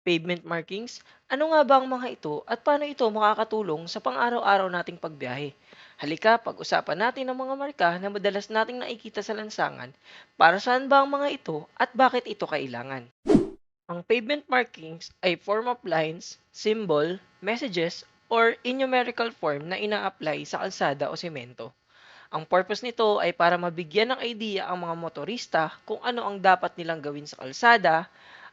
Pavement markings? Ano nga ba ang mga ito at paano ito makakatulong sa pang-araw-araw nating pagbiyahe? Halika, pag-usapan natin ang mga marka na madalas nating nakikita sa lansangan, para saan ba ang mga ito at bakit ito kailangan? Ang pavement markings ay form of lines, symbol, messages, or in numerical form na ina-apply sa kalsada o semento. Ang purpose nito ay para mabigyan ng idea ang mga motorista kung ano ang dapat nilang gawin sa kalsada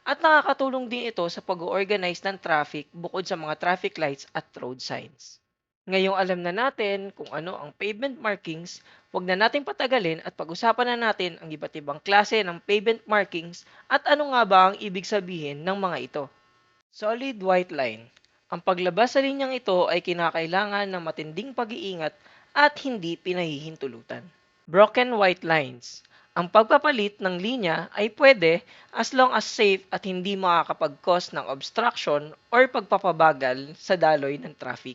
at nakakatulong din ito sa pag-organize ng traffic bukod sa mga traffic lights at road signs. Ngayong alam na natin kung ano ang pavement markings, huwag na nating patagalin at pag-usapan na natin ang iba't ibang klase ng pavement markings at ano nga ba ang ibig sabihin ng mga ito. Solid white line. Ang paglabas sa linyang ito ay kinakailangan ng matinding pag-iingat at hindi pinahihintulutan. Broken white lines. Ang pagpapalit ng linya ay pwede as long as safe at hindi makakapag-cause ng obstruction or pagpapabagal sa daloy ng traffic.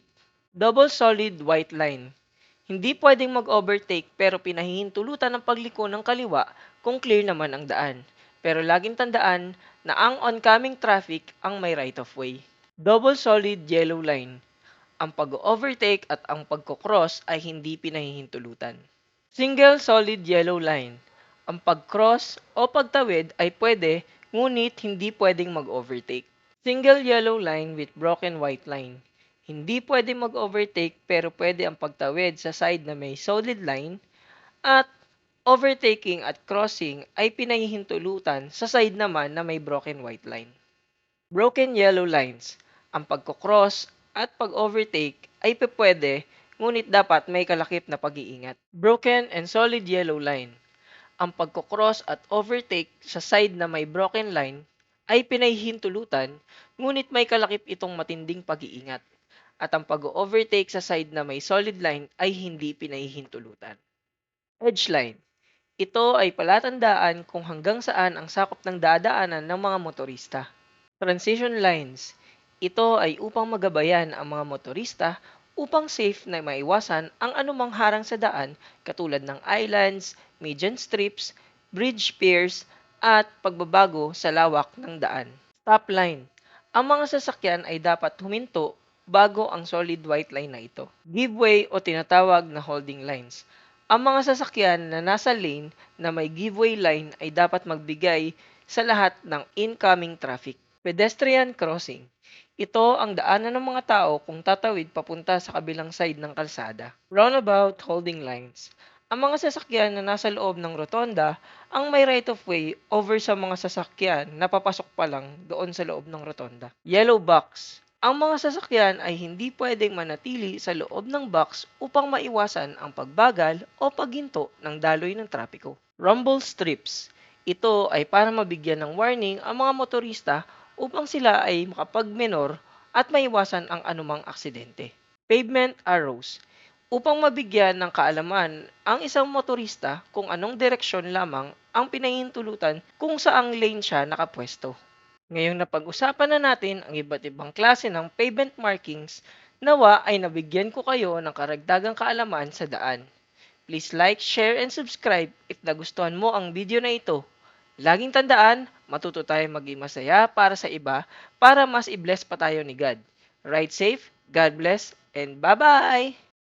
Double solid white line. Hindi pwedeng mag-overtake pero pinahihintulutan ng pagliko ng kaliwa kung clear naman ang daan. Pero laging tandaan na ang oncoming traffic ang may right of way. Double solid yellow line. Ang pag-overtake at ang pagkocross ay hindi pinahihintulutan. Single solid yellow line. Ang pag-cross o pagtawid ay pwede, ngunit hindi pwedeng mag-overtake. Single yellow line with broken white line. Hindi pwede mag-overtake pero pwede ang pagtawid sa side na may solid line at overtaking at crossing ay pinahihintulutan sa side naman na may broken white line. Broken yellow lines. Ang pagkocross at pag-overtake ay pwede ngunit dapat may kalakip na pag-iingat. Broken and solid yellow line. Ang pagkocross at overtake sa side na may broken line ay pinahihintulutan ngunit may kalakip itong matinding pag-iingat at ang pag-overtake sa side na may solid line ay hindi pinahihintulutan. Edge line. Ito ay palatandaan kung hanggang saan ang sakop ng dadaanan ng mga motorista. Transition lines. Ito ay upang magabayan ang mga motorista upang safe na maiwasan ang anumang harang sa daan katulad ng islands, median strips, bridge piers, at pagbabago sa lawak ng daan. Stop line. Ang mga sasakyan ay dapat huminto bago ang solid white line na ito. Give way o tinatawag na holding lines. Ang mga sasakyan na nasa lane na may giveaway line ay dapat magbigay sa lahat ng incoming traffic. Pedestrian crossing. Ito ang daanan ng mga tao kung tatawid papunta sa kabilang side ng kalsada. Roundabout holding lines. Ang mga sasakyan na nasa loob ng rotonda ang may right of way over sa mga sasakyan na papasok pa lang doon sa loob ng rotonda. Yellow box. Ang mga sasakyan ay hindi pwedeng manatili sa loob ng box upang maiwasan ang pagbagal o pagginto ng daloy ng trapiko. Rumble strips. Ito ay para mabigyan ng warning ang mga motorista upang sila ay makapagmenor at maiwasan ang anumang aksidente. Pavement arrows. Upang mabigyan ng kaalaman ang isang motorista kung anong direksyon lamang ang pinahintulutan kung saang lane siya nakapwesto. Ngayong napag-usapan na natin ang iba't ibang klase ng pavement markings, nawa ay nabigyan ko kayo ng karagdagang kaalaman sa daan. Please like, share, and subscribe if nagustuhan mo ang video na ito. Laging tandaan, matuto tayo maging masaya para sa iba para mas i-bless pa tayo ni God. Ride safe, God bless, and bye-bye!